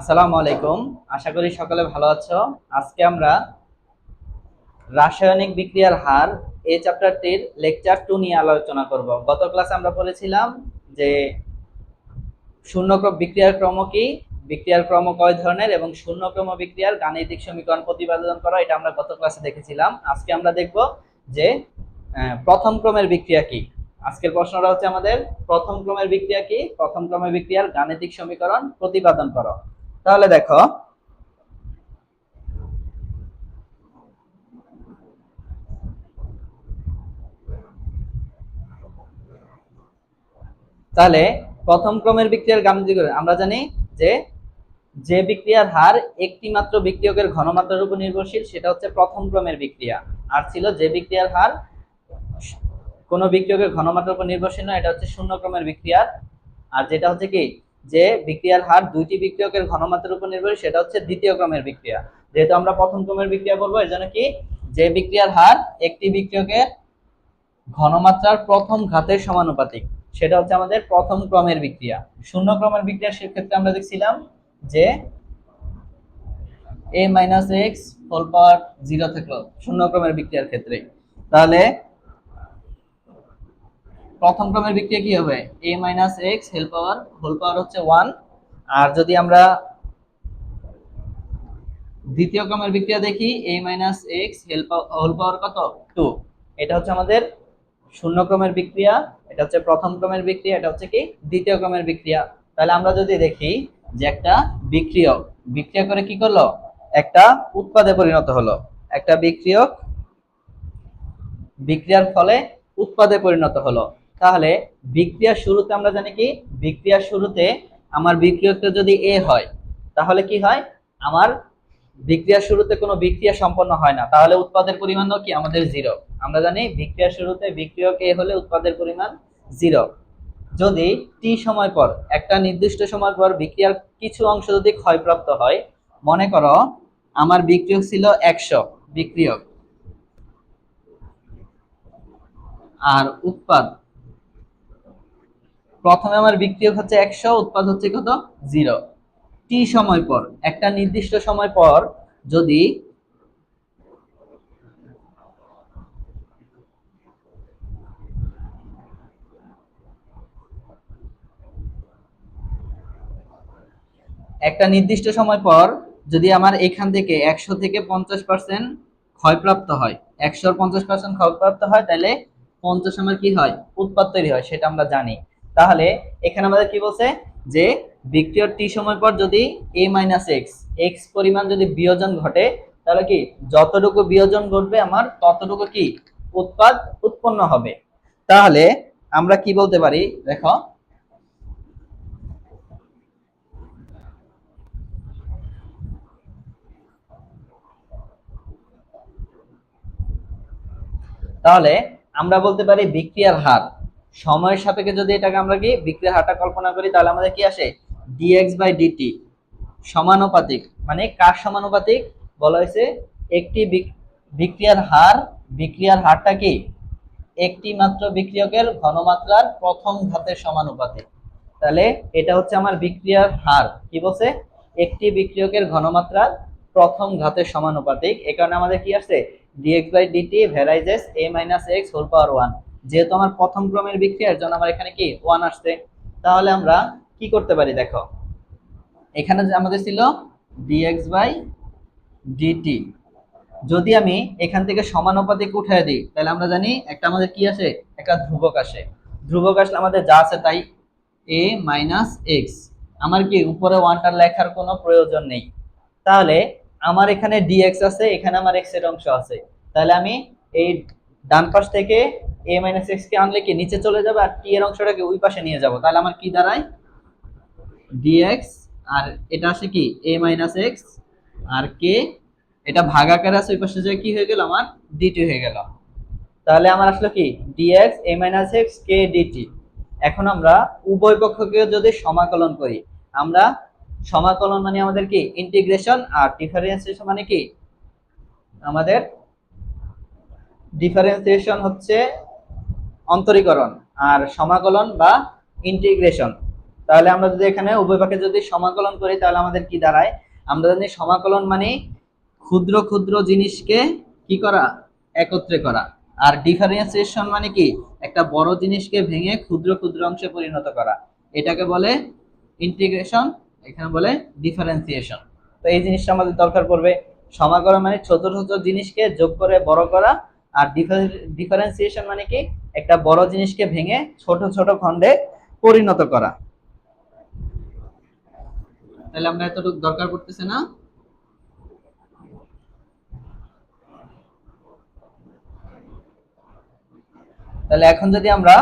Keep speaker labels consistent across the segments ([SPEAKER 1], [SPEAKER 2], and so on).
[SPEAKER 1] আসসালামু আলাইকুম। আশা করি সকলে ভালো আছো। আজকে আমরা রাসায়নিক বিক্রিয়ার হার এই চ্যাপ্টারটির লেকচার টু নিয়ে আলোচনা করব। গত ক্লাসে আমরা বলেছিলাম যে শূন্যক্রম বিক্রিয়ার ক্রম কি? বিক্রিয়ার ক্রম কয় ধরনের এবং শূন্যক্রম বিক্রিয়ার গাণিতিক সমীকরণ প্রতিপাদন করা, এটা আমরা গত ক্লাসে দেখেছিলাম। আজকে আমরা দেখব যে প্রথম ক্রমের বিক্রিয়া কি? আজকের প্রশ্নটা হচ্ছে আমাদের, প্রথম ক্রমের বিক্রিয়া কি? প্রথম ক্রমের বিক্রিয়ার গাণিতিক সমীকরণ প্রতিপাদন করো। তাহলে দেখো, তাহলে প্রথম ক্রমের বিক্রিয়ার গাণিতিক আমরা জানি যে যে বিক্রিয়ার হার একটি মাত্র বিক্রিয়কের ঘনমাত্রার উপর নির্ভরশীল, সেটা হচ্ছে প্রথম ক্রমের বিক্রিয়া। আর ছিল যে বিক্রিয়ার হার কোন বিক্রিয়কের ঘনমাত্রার উপর নির্ভরশীল নয়, এটা হচ্ছে শূন্য ক্রমের বিক্রিয়ার। আর যেটা হচ্ছে কি যে বিক্রিয়ার হার দুইটি বিক্রিয়কের ঘনমাত্রার উপর নির্ভর সেটা হচ্ছে দ্বিতীয় ক্রমের বিক্রিয়া। যেহেতু আমরা প্রথম ক্রমের বিক্রিয়া বলব, এর জন্য কি? যে বিক্রিয়ার হার একটি বিক্রিয়কের ঘনমাত্রার প্রথম ঘাতের সমানুপাতিক, সেটা হচ্ছে আমাদের প্রথম ক্রমের বিক্রিয়া। শূন্য ক্রমের বিক্রিয়া সেক্ষেত্রে আমরা দেখছিলাম যে a minus x whole power zero থাকল শূন্য ক্রমের বিক্রিয়ার ক্ষেত্রে। তাহলে প্রথম ক্রমের বিক্রিয়া কি হবে? A minus x hell power whole power হচ্ছে ওয়ান আর যদি আমরা দ্বিতীয় ক্রমের বিক্রিয়া দেখি a minus x hell whole power কত? টু এটা হচ্ছে আমাদের শূন্য ক্রমের বিক্রিয়া, এটা হচ্ছে প্রথম ক্রমের বিক্রিয়া, এটা হচ্ছে কি? দ্বিতীয় ক্রমের বিক্রিয়া। তাহলে আমরা যদি দেখি যে একটা বিক্রিয়ক, বিক্রিয়া করে কি করল? একটা উৎপাদে পরিণত হলো। একটা বিক্রিয়ক বিক্রিয়ার ফলে উৎপাদে পরিণত হলো। তাহলে বিক্রিয়ার শুরুতে আমরা জানি কি? বিক্রিয়ার শুরুতে আমার বিক্রিয়কটা যদি এ হয়, তাহলে কি হয়? আমার বিক্রিয়ার শুরুতে কোনো বিক্রিয়া সম্পন্ন হয় না। তাহলে উৎপাদের পরিমাণও কি? আমাদের জিরো আমরা জানি বিক্রিয়ার শুরুতে বিক্রিয়ক এ হলে উৎপাদের পরিমাণ জিরো যদি টি সময় পর, একটা নির্দিষ্ট সময় পর বিক্রিয়ার কিছু অংশ যদি ক্ষয়প্রাপ্ত হয়, মনে করো আমার বিক্রিয়ক ছিল একশো বিক্রিয়ক। আর উৎপাদ প্রথমে আমার বিক্রিয়ক হচ্ছে একশো, উৎপাদ হচ্ছে কত? জিরো। টি সময় পর? একটা নির্দিষ্ট সময় পর যদি একটা নির্দিষ্ট সময় পর যদি আমার এখান থেকে একশো থেকে পঞ্চাশ পার্সেন্ট ক্ষয়প্রাপ্ত হয়, একশোর পঞ্চাশ পার্সেন্ট ক্ষয়প্রাপ্ত হয়, তাহলে পঞ্চাশ আমার কি হয়? উৎপাদ তৈরি হয়, সেটা আমরা জানি। তাহলে এখানে আমাদের কি বলছে? যে বিক্রিয়র টি সময় পর যদি এ মাইনাস এক্স এক্স পরিমাণ যদি বিয়োজন ঘটে, তাহলে কি যতটুকু বিয়োজন ঘটবে আমার ততটুকু কি উৎপাদ উৎপন্ন হবে। তাহলে আমরা কি বলতে পারি? দেখো। তাহলে আমরা বলতে পারি বিক্রিয়ার হার। সময়ের সাপেক্ষে যদি এটাকে আমরা কি বিক্রিয়ার হারটা কল্পনা করি, তাহলে আমাদের কি আসে? ডিএক্স বাই ডিটি সমানুপাতিক। মানে কার সমানুপাতিক? বলা হয়েছে একটি বিক- বিক্রিয়ার হার, বিক্রিয়ার হারটা কি? একটি মাত্র বিক্রিয়কের ঘনমাত্রার প্রথম ঘাতের সমানুপাতিক। তাহলে এটা হচ্ছে আমার বিক্রিয়ার হার। কি বলছে? একটি বিক্রিয়কের ঘনমাত্রার প্রথম ঘাতের সমানুপাতিক। এ কারণে আমাদের কি আসছে d x by d t ভ্যারাইজেস a minus x whole power one যেহেতু আমার প্রথম ক্রমের বিক্রিয়ার জন্য আমার এখানে কি ওয়ান আসছে? তাহলে আমরা কি করতে পারি দেখো? এখানে আমাদের ছিল ডিএক্স বাই ডিটি যদি আমি এখান থেকে সমানুপাতিক উঠায় দিই, তাহলে আমরা জানি একটা আমাদের কি আসে? একটা ধ্রুবক আসে। ধ্রুবক আসলে আমাদের যা আছে তাই এ মাইনাস এক্স আমার কি উপরে ওয়ানটার লেখার কোনো প্রয়োজন নেই। তাহলে আমার এখানে ডিএক্স আছে, এখানে আমার এক্সের অংশ আছে। তাহলে আমি এই ডান পাশ থেকে এ মাইনাস এক্স কে আনলে কি নিচে চলে যাবে আর টি এর অংশটাকে ওই পাশে নিয়ে যাব? তাহলে আমার কি দাঁড়ায়? ডিএক্স আর এটা আসে কি? এ মাইনাস এক্স আর কে এটা ভাগাকার আছে, ওই পাশে যে কি হয়ে গেল আমার? ডিটি হয়ে গেল। তাহলে আমার আসলো কি? D x a minus x k d t এখন আমরা উভয় পক্ষকে যদি সমাকলন করি, আমরা সমাকলন মানে আমাদের কি? ইন্টিগ্রেশন আর ডিফারেন্সিয়েশন মানে কি? আমাদের ডিফারেন্সিয়েশন হচ্ছে অন্তরীকরণ আর সমাকলন বা ইন্টিগ্রেশন তাহলে আমরা যদি এখানে উভয় যদি সমাকলন করি, তাহলে আমাদের কি দাঁড়ায়? আমরা জানি সমাকলন মানে ক্ষুদ্র ক্ষুদ্র জিনিসকে কি করা? একত্রে করা। আর ডিফারেন্সিয়েশন মানে কি? একটা বড় জিনিসকে ভেঙে ক্ষুদ্র ক্ষুদ্র অংশে পরিণত করা। এটাকে বলে ইন্টিগ্রেশন এখানে বলে ডিফারেন্সিয়েশন তো এই জিনিসটা আমাদের দরকার পড়বে। সমাকলন মানে ছোট ছোট জিনিসকে যোগ করে বড় করা। আর ডিফারেন্সিয়েশন মানে কি? একটা বড় জিনিসকে ভেঙে ছোট ছোট খণ্ডে পরিণত করা। তাহলে আমরা এতটুকু দরকার পড়তেছে না। তাহলে এখন যদি আমরা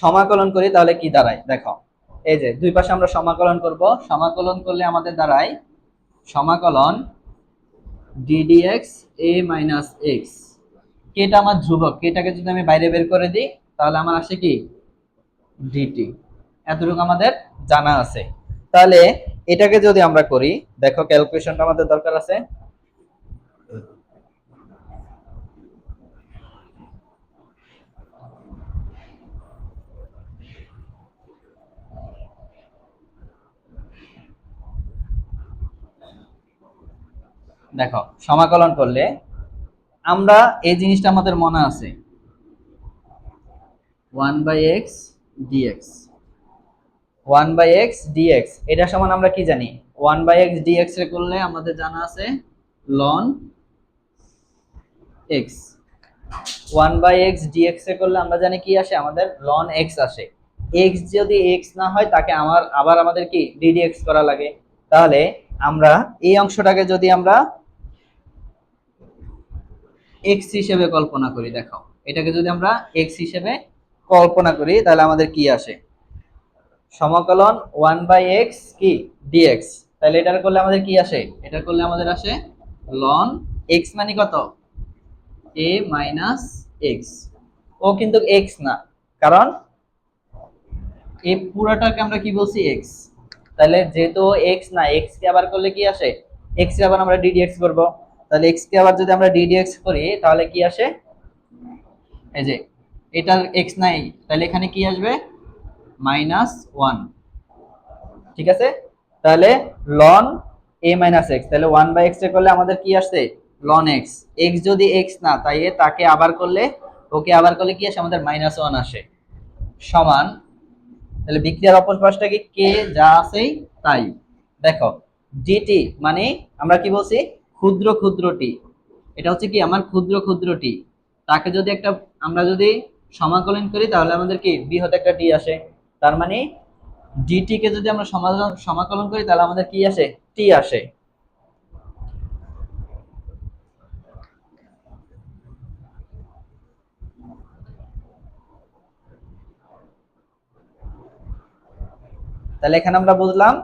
[SPEAKER 1] সমাকলন করি তাহলে কি দাঁড়ায়? দেখো এই যে দুই পাশে আমরা সমাকলন করব। সমাকলন করলে আমাদের দাঁড়ায় সমাকলন ডিডিএক্স এ মাইনাস এক্স কেটা আমার ধ্রুবক কেটাকে যদি আমি বাইরে বের করে দিই, তাহলে আমার আসে কি? Dt এতটুকু আমাদের জানা আছে। তাহলে এটাকে যদি আমরা করি, দেখো ক্যালকুলেশনটা আমাদের দরকার আছে। দেখো, সমাকলন করলে আমরা এই জিনিসটা আমাদের মনে আছে। One by x d x one by x d x এটা সমান আমরা কি জানি? One by x d x এ করলে আমাদের জানা আছে ln x one by x d x এ করলে আমরা জানি কি আসে? আমাদের লন এক্স আসে। এক্স যদি এক্স না হয়, তাকে আমার, আবার আমাদের কি? ডিডিএক্স করা লাগে। তাহলে আমরা এই অংশটাকে যদি আমরা এক্স হিসেবে কল্পনা করি দেখো এটাকে যদি আমরা এক্স হিসেবে কল্পনা করি, তাহলে আমাদের কি আসে? সমাকলন ওয়ান বাই এক্স কি? ডিএক্স তাহলে এটার করলে আমাদের কি আসে? এটার করলে আমাদের আসে লন এক্স মানে কত? এ মাইনাস এক্স ও কিন্তু এক্স না, কারণ এই পুরোটাকে আমরা কি বলছি? এক্স তাহলে যেহেতু এক্স না এক্স কে আবার করলে কি আসে? এক্স কে আবার আমরা ডিডিএক্স করব। তাহলে এক্স কে আবার যদি আমরা ডিডিএক্স করি, তাহলে কি আসে? এই যে এটার এক্স নাই, তাহলে এখানে কি আসবে? মাইনাস ওয়ান ঠিক আছে? তাহলে লন এ মাইনাস এক্স তাহলে ওয়ান বাই এক্স করলে আমাদের কি আসছে লন এক্স এক্স যদি এক্স না তাই তাকে আবার করলে, ওকে আবার করলে কি আসে? আমাদের মাইনাস ওয়ান আসে। সমান, তাহলে বিক্রিয়ার অপর পাশটাকে কে? যা আছে তাই। দেখো ডিটি মানে আমরা কি বলছি? ক্ষুদ্র ক্ষুদ্রটি এটা হচ্ছে কি আমার ক্ষুদ্র ক্ষুদ্রটি তাকে যদি একটা, আমরা যদি সমাকলন করি, তাহলে আমাদের কি বৃহৎ একটা টি আসে। তার মানে ডিটি কে যদি আমরা সমাকলন করি, তাহলে আমাদের কি আসে? টি আসে। তাহলে এখানে আমরা বুঝলাম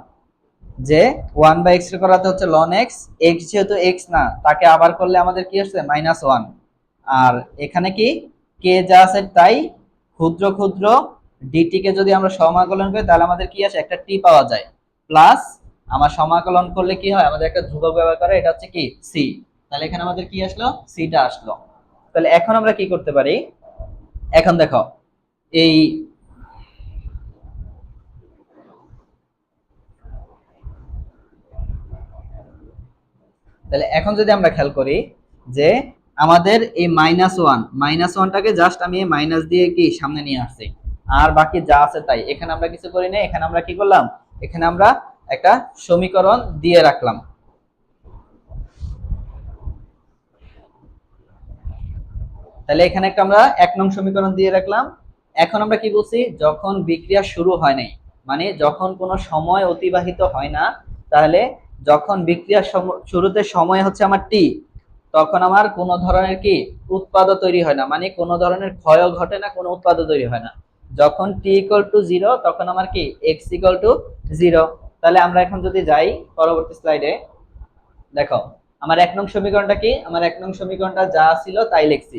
[SPEAKER 1] যে ওয়ান বাই এক্স করাতে হচ্ছে লন এক্স এক্স যেহেতু এক্স না, তাকে আবার করলে আমাদের কি আসছে? মাইনাস ওয়ান আর এখানে কি? কে যা আছে তাই ক্ষুদ্র ক্ষুদ্র ডিটি কে যদি আমরা সমাকলন করি, তাহলে আমাদের কি আসে? একটা টি পাওয়া যায়। প্লাস আমার সমাকলন করলে কি হয়? আমাদের একটা ধ্রুবক ব্যবহার করে, এটা হচ্ছে কি? সি তাহলে এখানে আমাদের কি আসলো? সিটা আসলো। তাহলে এখন আমরা কি করতে পারি? এখন দেখো, এই তাহলে এখন যদি আমরা খেয়াল করি যে আমাদের এই মাইনাস ওয়ান মাইনাস ওয়ানটাকে জাস্ট আমি মাইনাস দিয়ে কি সামনে নিয়ে আসছি। আর বাকি যা আছে তাই। এখানে আমরা কিছু করি না এখানে আমরা কি করলাম? এখানে আমরা একটা সমীকরণ দিয়ে রাখলাম। তাহলে এখানে একটা আমরা এক নং সমীকরণ দিয়ে রাখলাম। এখন আমরা কি বলছি? যখন বিক্রিয়া শুরু হয় নাই মানে যখন কোনো সময় অতিবাহিত হয় না, তাহলে যখন বিক্রিয়ার শুরুতে সময় হচ্ছে আমার টি, তখন আমার কোনো ধরনের কি উৎপাদ তৈরি হয় না। মানে কোনো ধরনের ক্ষয় ঘটে না, কোনো উৎপাদ তৈরি হয় না। যখন টি ইকুয়াল টু জিরো তখন আমার কি এক্স ইকুয়াল টু জিরো তাহলে আমরা এখন যদি যাই পরবর্তী স্লাইডে দেখো, আমার এক নং সমীকরণটা কি? আমার এক নং সমীকরণটা যা ছিল তাই লিখছি।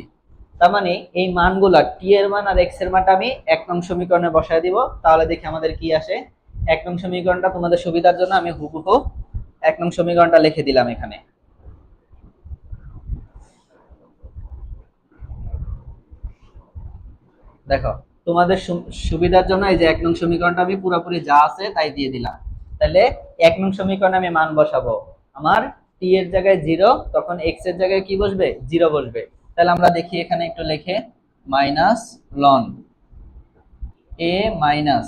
[SPEAKER 1] তার মানে এই মানগুলা টি এর মান আর এক্সের মানটা আমি এক নং সমীকরণে বসায় দিব। তাহলে দেখি আমাদের কি আসে। এক নং সমীকরণটা তোমাদের সুবিধার জন্য আমি হুবহু এক নং সমীকরণটা লিখে দিলাম এখানে। দেখো, তোমাদের সুবিধার জন্য এই যে এক নং সমীকরণটা আমি পুরোপুরি যা আছে তাই দিয়ে দিলাম। তাহলে এক নং সমীকরণে আমি মান বসাবো। আমার টি এর জায়গায় জিরো তখন এক্সের জায়গায় কি বসবে? জিরো বসবে। তাহলে আমরা দেখি এখানে একটু লিখে মাইনাস লন এ মাইনাস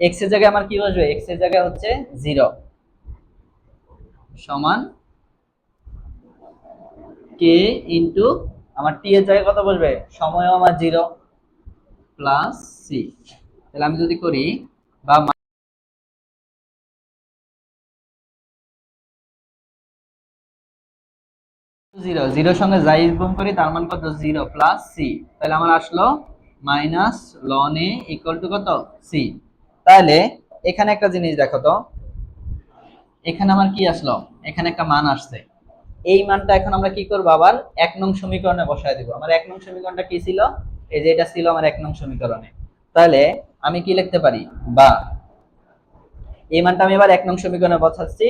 [SPEAKER 1] এক্সের জায়গায় আমার কি বসবে? এক্সের জায়গায় হচ্ছে জিরো সমান কে ইন্টু আমার টি এর জায়গায় কত বসবে? সময়ও আমার জিরো প্লাস সি তাহলে আমি যদি করি বা জিরো জিরোর সঙ্গে যাই গুণ করি, তার মান কত? জিরো প্লাস সি তাহলে আমার আসলো minus ln a equal to কত? সি তাহলে এখানে একটা জিনিস দেখো তো। এখানে আমার কি আসলো? এখানে একটা মান আসছে। এই মানটা এখন আমরা কি করব আবার? এক নং সমীকরণে বসায় দিব। আমার এক নং সমীকরণটা কি ছিল? এই যে এটা ছিল আমার এক নং সমীকরণে। তাহলে আমি কি লিখতে পারি? বা এই মানটা আমি এবার এক নং সমীকরণে বসাচ্ছি।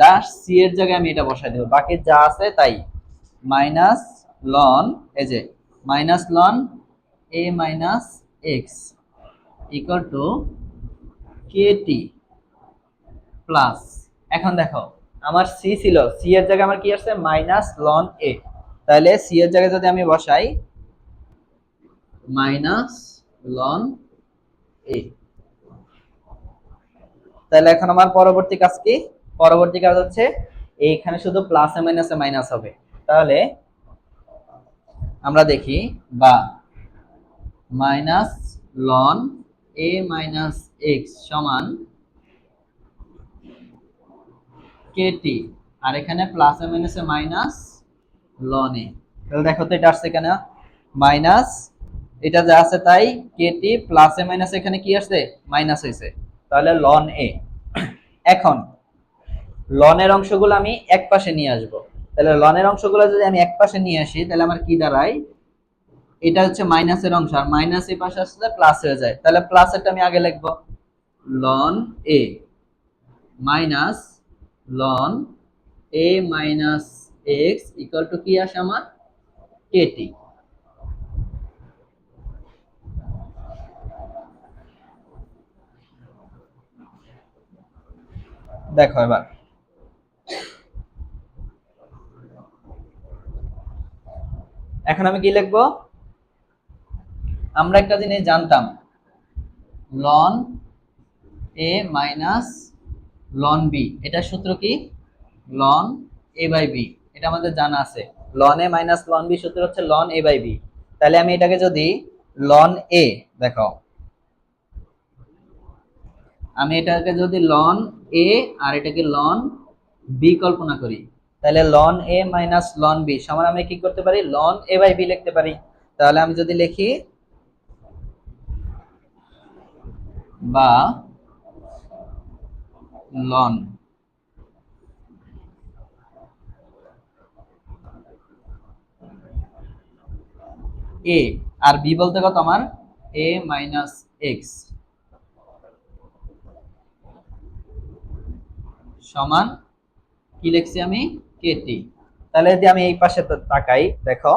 [SPEAKER 1] যা সি এর জায়গায় আমি এটা বসাই দেবো। বাকি যা আছে তাই। মাইনাস লন এই যে minus ln a minus x equal to k t plus এখন দেখো, আমার সি ছিল সি এর জায়গায় আমার কি আসছে? মাইনাস লন এ তাহলে সি এর জায়গায় যদি আমি বসাই মাইনাস লন এ তাহলে এখন আমার পরবর্তী কাজ কি? পরবর্তী কাজ হচ্ছে, এইখানে শুধু প্লাসে মাইনাসে মাইনাস হবে। তাহলে, আমরা দেখি, বা minus ln A minus X সমান কেটি আর এখানে প্লাসে মাইনাসে মাইনাস লন এ। তাহলে দেখো তো এটা আসছে এখানে মাইনাস এটা যা আছে তাই কেটি প্লাসে মাইনাসে এখানে কি আসছে? মাইনাস হয়েছে। তাহলে লন এ। এখন লনের অংশগুলো আমি এক পাশে নিয়ে আসব। তাহলে লনের অংশগুলো যদি আমি এক পাশে নিয়ে আসি, তাহলে আমার কি দাঁড়ায়? এটা হচ্ছে মাইনাসের অংশ। আর মাইনাস এই পাশে আসলে প্লাস হয়ে যায়। তাহলে প্লাস প্লাসেরটা আমি আগে লিখব। Ln a. Minus ln a minus x equal to কি আসে আমার? কেটি দেখো এবার। এখন আমি কি লিখব? আমরা একটা জিনিস জানতাম। Ln A minus ln B এটার সূত্র কি? লন এ বাই বি এটা আমাদের জানা আছে। Ln A minus ln B সূত্র হচ্ছে লন এ বাই বি তাহলে আমি এটাকে যদি লন এ দেখো। আমি এটাকে যদি লন এ আর এটাকে লন বি কল্পনা করি। তাহলে ln A minus ln B সমান আমি কি করতে পারি? লন এ বাই বি লিখতে পারি। তাহলে আমি যদি লিখি বা লন। এ, আর বি বলতে কত আমার? A minus x. সমান, কি লিখছি আমি? কেটি। তাহলে যদি আমি এই পাশে তাকাই, দেখো,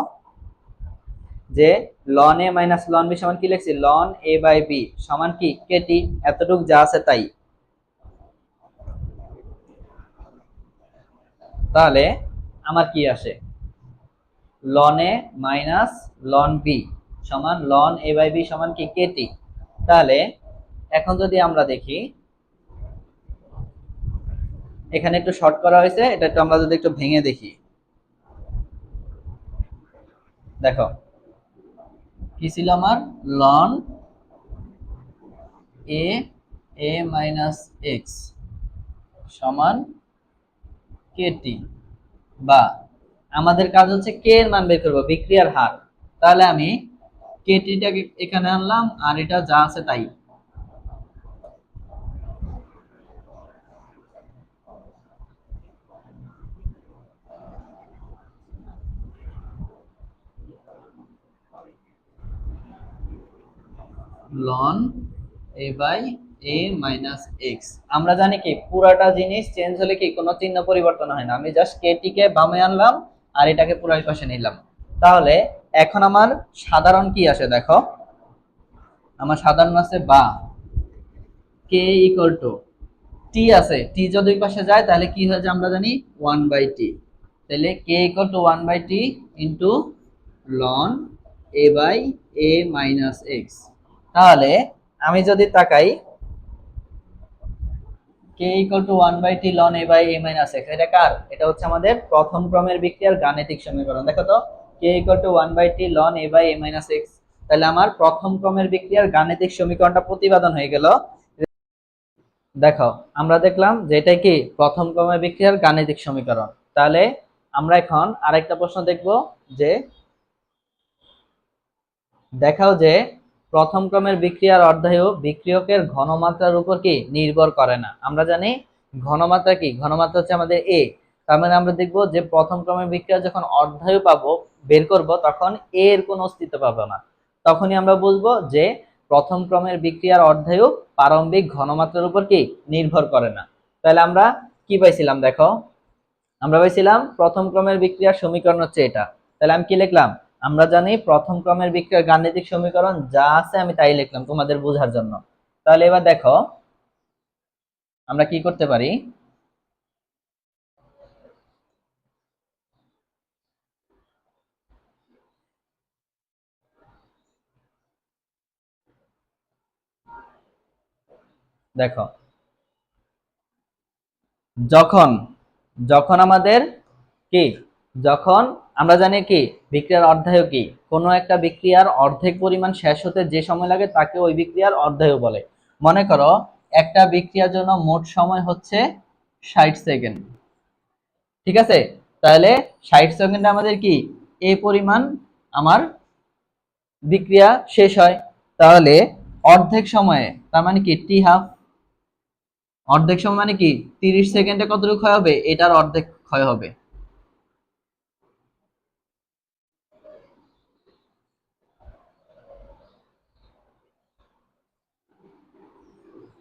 [SPEAKER 1] যে ln A minus ln b সমান কি লিখছি? Ln a by b. সমান কি? K t. এতটুক যা আছে তাই। তাহলে আমার কি আসে? Ln A minus ln B সমান লন এ বাই বি সমান কি? কেটি তাহলে এখন যদি আমরা দেখি, এখানে একটু শর্ট করা হয়েছে, এটা একটু আমরা যদি একটু ভেঙে দেখি। দেখো, কি ছিল আমার? Ln A A minus X সমান কেটি বা আমাদের কাজ হচ্ছে কে এর মান বের করব, বিক্রিয়ার হার। তাহলে আমি কেটিটাকে এখানে আনলাম, আর এটা যা আছে তাই। Ln a by a minus x আমরা জানি কি, পুরাটা জিনিস চেঞ্জ হলে কি কোনো চিহ্ন পরিবর্তন হয় না। আমি জাস্ট কেটিকে বামে আনলাম আর এটাকে পুরাই পাশে নিলাম। তাহলে এখন আমার সাধারণ কি আসে দেখো? আমার সাধারণ আছে বা। কে ইকুয়াল টু টি আছে। টি যদি পাশে যায়, তাহলে কি হয়ে আমরা জানি? ওয়ান বাই টি তাহলে k equal to one by t into ln a by a minus x তাহলে আমি যদি তাকাই k equal to one by t ln a by a minus x এটা কার? এটা হচ্ছে আমাদের প্রথম ক্রমের বিক্রিয়ার গাণিতিক সমীকরণ। দেখো তো k equal to one by t ln a by a minus x তাহলে আমার প্রথম ক্রমের বিক্রিয়ার গাণিতিক সমীকরণটা প্রতিপাদন হয়ে গেল। দেখো, আমরা দেখলাম যে এটা কি? প্রথম ক্রমের বিক্রিয়ার গাণিতিক সমীকরণ। তাহলে আমরা এখন আরেকটা প্রশ্ন দেখব যে, দেখাও যে প্রথম ক্রমের বিক্রিয়ার অর্ধায়ু বিক্রিয়কের ঘনমাত্রার উপর কি নির্ভর করে না? আমরা জানি ঘনমাত্রা কি? ঘনমাত্রা হচ্ছে আমাদের এ তার মানে আমরা দেখব যে প্রথম ক্রমের বিক্রিয়া যখন অর্ধায়ু পাবো, বের করব, তখন এর কোনো অস্তিত্ব পাবো না। তখনই আমরা বুঝব যে প্রথম ক্রমের বিক্রিয়ার অর্ধায়ু প্রারম্ভিক ঘনমাত্রার উপর কি নির্ভর করে না। তাহলে আমরা কি পাইছিলাম দেখো? আমরা পাইছিলাম প্রথম ক্রমের বিক্রিয়ার সমীকরণ হচ্ছে এটা। তাহলে আমি কি লিখলাম? আমরা জানি প্রথম ক্রমের বিক্রিয়ার গাণিতিক সমীকরণ যা আছে আমি তাই লিখলাম তোমাদের বোঝার জন্য। তাহলে এবার দেখো, আমরা কি করতে পারি? দেখো, যখন যখন আমাদের কি? যখন আমরা জানি কি, বিক্রিয়ার অর্ধায়ু কি? কোনো একটা বিক্রিয়ার অর্ধেক পরিমাণ শেষ হতে যে সময় লাগে তাকে ওই বিক্রিয়ার অর্ধায়ু বলে। মনে করো, একটা বিক্রিয়ার জন্য মোট সময় হচ্ছে ষাট সেকেন্ড। ঠিক আছে? তাহলে ষাট সেকেন্ডে আমাদের কি? এই পরিমাণ আমার বিক্রিয়া শেষ হয়। তাহলে অর্ধেক সময়ে, তার মানে কি টি হাফ অর্ধেক সময় মানে কি, তিরিশ সেকেন্ডে কতটুকু ক্ষয় হবে? এটার অর্ধেক ক্ষয় হবে।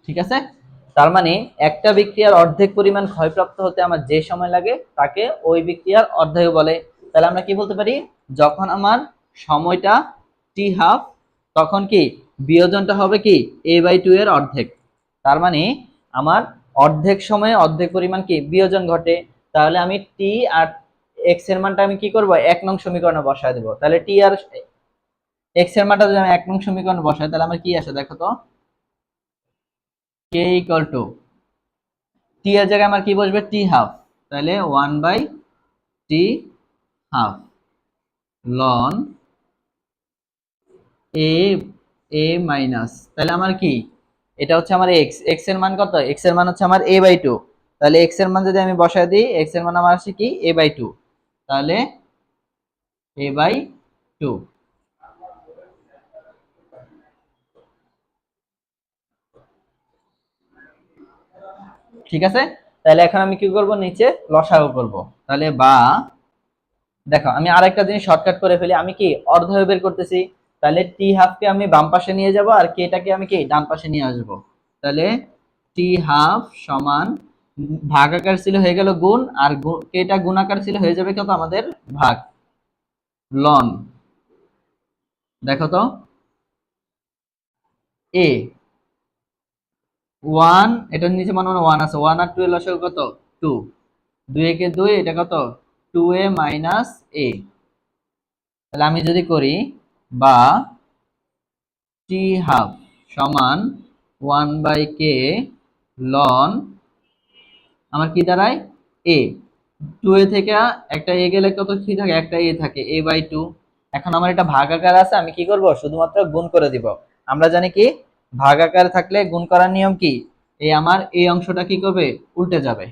[SPEAKER 1] ঠিক আছে? তার মানে একটা বিক্রিয়ার অর্ধেক পরিমাণ ক্ষয়প্রাপ্ত হতে আমার যে সময় লাগে, তাকে ওই বিক্রিয়ার অর্ধায়ু বলে। তাহলে আমরা কি বলতে পারি? যখন আমার সময়টা টি হাফ তখন কি? বিয়োজনটা হবে কি? এ বাই টু এর অর্ধেক। তার মানে আমার অর্ধেক সময়ে অর্ধেক পরিমাণ কি? বিয়োজন ঘটে। তাহলে আমি টি আর এক্সের মানটা আমি কি করব? এক নং সমীকরণে বসায় দেবো। তাহলে টি আর এক্সের মানটা যদি আমি এক নং সমীকরণে বসাই, তাহলে আমার কি আসে? দেখো তো। কে ইকুয়াল টু টি এর জায়গায় আমার কি বসবে? টি হাফ তাহলে one by t half ln a a minus তাহলে আমার কি? এটা হচ্ছে আমার এক্স এক্সের মান কত? এক্সের মান হচ্ছে আমার এ বাই টু তাহলে এক্সের মান যদি আমি বসায় দিই এক্সের মান আমার আসে কি? এ বাই টু তাহলে এ বাই টু ঠিক আছে? তাহলে এখন আমি কি করব? নিচে লসাগু করব। তাহলে বা, দেখো, আমি আরেকটা জিনিস শর্টকাট করে ফেলি। আমি কি অর্ধায়ু বের করতেছি? তাহলে টি হাফকে আমি বাম পাশে নিয়ে যাব আর কেটাকে আমি কি ডান পাশে নিয়ে আসব। তাহলে টি হাফ সমান ভাগ আকার ছিল হয়ে গেল গুণ, আর কেটা গুণ আকার ছিল হয়ে যাবে কত আমাদের ভাগ। লন দেখো তো? এ ওয়ান, এটার নিচে মানে মনে ওয়ান আছে। ওয়ান আর টু এর লসাগু কত? টু। দুই একে দুই, এটা কত? Two a minus a. তাহলে আমি যদি করি বা টি হাফ সমান ওয়ান বাই কে লন, আমার কি দাঁড়ায়? এ। টু এ থেকে একটা এ গেলে কত কি থাকে? একটা এ থাকে, এ বাই টু। এখন আমার এটা ভাগাকার আছে, আমি কি করব? শুধুমাত্র গুণ করে দিব। আমরা জানি কি? ভাগাকার থাকলে গুণ করার নিয়ম কি? এই আমার এই অংশটা কি করবে? উল্টে যাবে।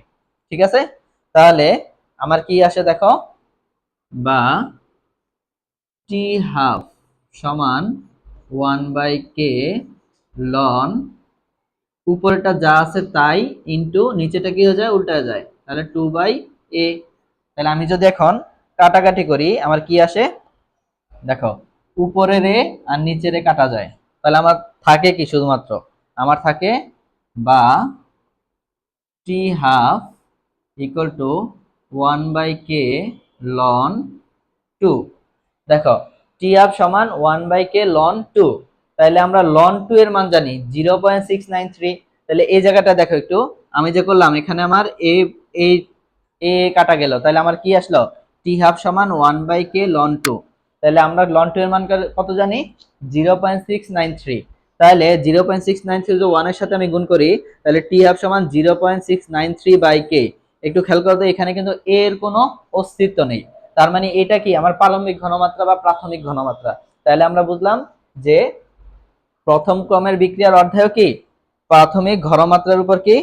[SPEAKER 1] ঠিক আছে? তাহলে আমার কি আসে দেখো? বা টি হাফ সমান ওয়ান বাই কে লন উপরেটা যা আছে তাই ইন্টু নিচেটা কি হয়ে যায়? উল্টে যায়। তাহলে টু বাই এ তাহলে আমি যদি এখন কাটাকাটি করি, আমার কি আসে? দেখো, উপরের এ আর নিচের এ কাটা যায়। তাহলে আমার থাকে কি শুধুমাত্র? আমার থাকে বা t half equal to one by k ln two দেখো টি হাফ সমান one by k ln two তাহলে আমরা লন টু এর মান জানি zero point six nine three তাহলে এই জায়গাটা দেখো একটু, আমি যে করলাম, এখানে আমার এ এ কাটা গেল। তাহলে আমার কি আসলো? টি হাফ সমান one by k ln two তাহলে আমরা লন টু এর মান কত জানি? Zero point six nine three তাহলে zero point six nine three সাথে আমি গুণ করি, তাহলে টি হাফ সমান zero point six nine three by k একটু খেয়াল করতে এখানে কিন্তু এ এর কোনো অস্তিত্ব নেই। তার মানে এটা কি? আমার প্রারম্ভিক ঘনমাত্রা বা প্রাথমিক ঘনমাত্রা। তাহলে আমরা বুঝলাম যে প্রথম ক্রমের বিক্রিয়ার অধ্যায় কি? প্রাথমিক ঘনমাত্রার উপর কি?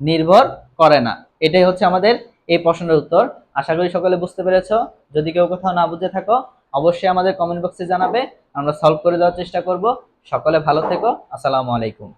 [SPEAKER 1] নির্ভর করে না। এটাই হচ্ছে আমাদের এই প্রশ্নের উত্তর। আশা করি সকলে বুঝতে পেরেছ। যদি কেউ কোথাও না বুঝে থাকো, অবশ্যই আমাদের কমেন্ট বক্সে জানাবে। আমরা সলভ করে দেওয়ার চেষ্টা করব। সকলে ভালো থেকো। আসসালামু আলাইকুম।